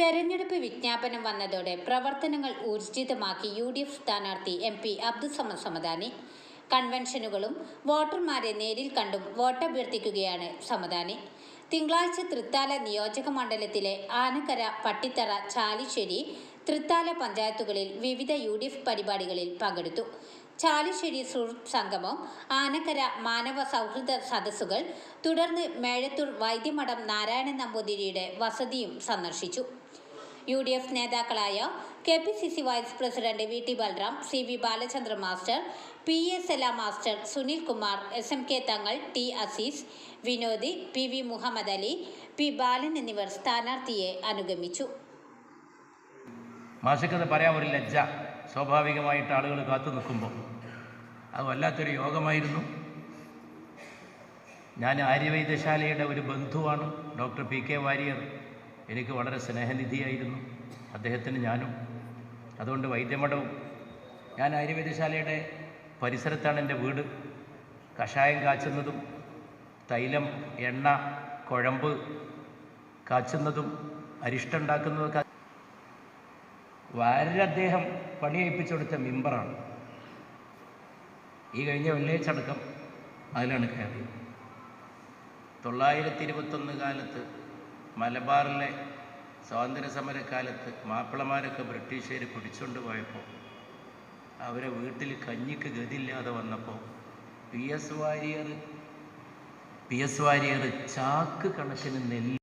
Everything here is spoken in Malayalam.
തെരഞ്ഞെടുപ്പ് വിജ്ഞാപനം വന്നതോടെ പ്രവർത്തനങ്ങൾ ഊർജിതമാക്കി യു ഡി എഫ് സ്ഥാനാർത്ഥി എം പി അബ്ദുസമദ് സമദാനി. കൺവെൻഷനുകളും വോട്ടർമാരെ നേരിൽ കണ്ടും വോട്ടഭ്യർത്ഥിക്കുകയാണ് സമദാനി. തിങ്കളാഴ്ച തൃത്താല നിയോജക മണ്ഡലത്തിലെ ആനക്കര പട്ടിത്തറ ചാലിശ്ശേരി തൃത്താല പഞ്ചായത്തുകളിൽ വിവിധ യു ഡി എഫ് പരിപാടികളിൽ പങ്കെടുത്തു. ചാലിശ്ശേരി സുഹൃത്ത് സംഗമം ആനക്കര മാനവ സൗഹൃദ സദസ്സുകൾ തുടർന്ന് മേഴത്തൂർ വൈദ്യമഠം നാരായണൻ നമ്പൂതിരിയുടെ വസതിയും സന്ദർശിച്ചു. യു ഡി എഫ് നേതാക്കളായ K P C C vice president V T Balram C V Balachandra master P S എല master Sunil Kumar S M K Thangal T Azeez വിനോദി P V Muhammad Ali P Balan എന്നിവർ സ്ഥാനാർത്ഥിയെ അനുഗമിച്ചു. മാഷക്കത് പറയാൻ ഒരു ലജ്ജ. സ്വാഭാവികമായിട്ട് ആളുകൾ കാത്തു നിൽക്കുമ്പോൾ. അത് വല്ലാത്തൊരു യോഗമായിരുന്നു. ഞാൻ ആര്യവൈദ്യശാലയുടെ ഒരു ബന്ധുവാണ്. ഡോക്ടർ പി കെ വാര്യർ എനിക്ക് വളരെ സ്നേഹനിധിയായിരുന്നു. അദ്ദേഹത്തിന് ഞാനും. അതുകൊണ്ട് വൈദ്യമഠവും. ഞാൻ ആര്യവൈദ്യശാലയുടെ പരിസരത്താണ് എന്റെ വീട്. കഷായം കാച്ചുന്നതും തൈലം എണ്ണ കുഴമ്പ് കാച്ചുന്നതും അരിഷ്ടമുണ്ടാക്കുന്നതൊക്കെ വാര്യർ അദ്ദേഹം പണിയേൽപ്പിച്ചു കൊടുത്ത മിമ്പറാണ്. ഈ കഴിഞ്ഞ വെള്ളിയാഴ്ച അതിലാണ് കയറിയത്. തൊള്ളായിരത്തി ഇരുപത്തൊന്ന് കാലത്ത് മലബാറിലെ സ്വാതന്ത്ര്യ സമരക്കാലത്ത് മാപ്പിളമാരൊക്കെ ബ്രിട്ടീഷുകാർ പിടിച്ചുകൊണ്ട് പോയപ്പോൾ അവരെ വീട്ടിൽ കഞ്ഞിക്ക് ഗതിയില്ലാതെ വന്നപ്പോൾ P S Warrier P S Warrier ചാക്ക് കണക്കിന് നെല്ല്